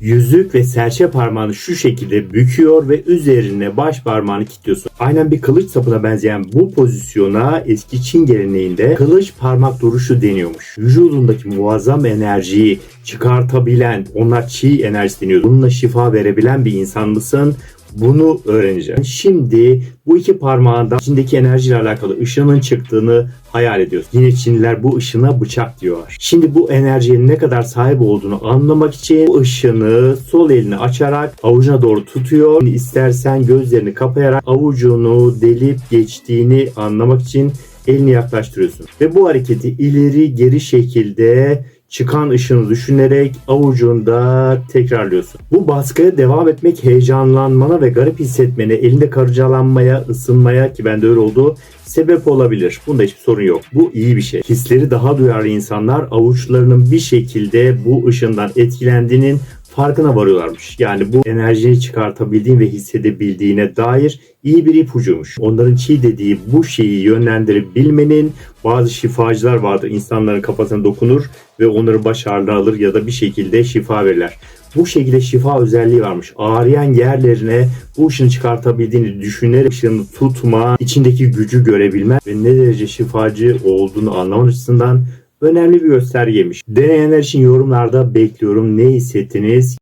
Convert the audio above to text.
Yüzük ve serçe parmağını şu şekilde büküyor ve üzerine baş parmağını kilitliyorsun. Aynen bir kılıç sapına benzeyen bu pozisyona eski Çin geleneğinde kılıç parmak duruşu deniyormuş. Vücudundaki muazzam enerjiyi çıkartabilen, onlar çi enerjisi deniyor. Bununla şifa verebilen bir insan mısın? Bunu öğreneceğim. Şimdi bu iki parmağında içindeki enerjiyle alakalı ışının çıktığını hayal ediyorsun. Yine Çinliler bu ışına bıçak diyorlar. Şimdi bu enerjiye ne kadar sahip olduğunu anlamak için bu ışını sol elini açarak avucuna doğru tutuyor. Şimdi İstersen gözlerini kapayarak avucunu delip geçtiğini anlamak için elini yaklaştırıyorsun. Ve bu hareketi ileri geri şekilde çıkan ışını düşünerek avucunda tekrarlıyorsun. Bu baskıya devam etmek heyecanlanmana ve garip hissetmene, elinde karıcalanmaya, ısınmaya ki bende öyle oldu sebep olabilir. Bunda hiçbir sorun yok. Bu iyi bir şey. Hisleri daha duyarlı insanlar avuçlarının bir şekilde bu ışından etkilendiğinin farkına varıyorlarmış. Yani bu enerjiyi çıkartabildiğin ve hissedebildiğine dair iyi bir ipucuymuş. Onların çiğ dediği bu şeyi yönlendirebilmenin bazı şifacılar vardır. İnsanların kafasına dokunur ve onları baş alır ya da bir şekilde şifa verirler. Bu şekilde şifa özelliği varmış. Ağrıyan yerlerine bu ışını çıkartabildiğini düşünerek ışını tutma, içindeki gücü görebilme ve ne derece şifacı olduğunu anlaman açısından önemli bir göstergeymiş. Deneyenler için yorumlarda bekliyorum. Ne hissettiniz?